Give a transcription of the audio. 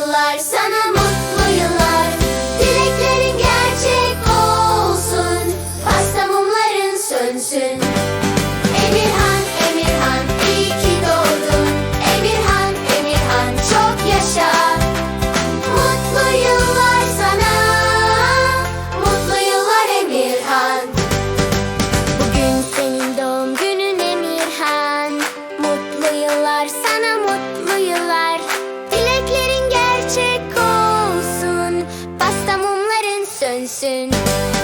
yıllar sana mutlu yıllar. Dileklerin gerçek olsun Pasta mumların sönsün. Emirhan Emirhan iyi ki doğdun. Emirhan Emirhan çok yaşa. Mutlu yıllar sana Mutlu yıllar Emirhan. Bugün senin doğum günün Emirhan. Mutlu yıllar sana mutlu yıllar. dancing.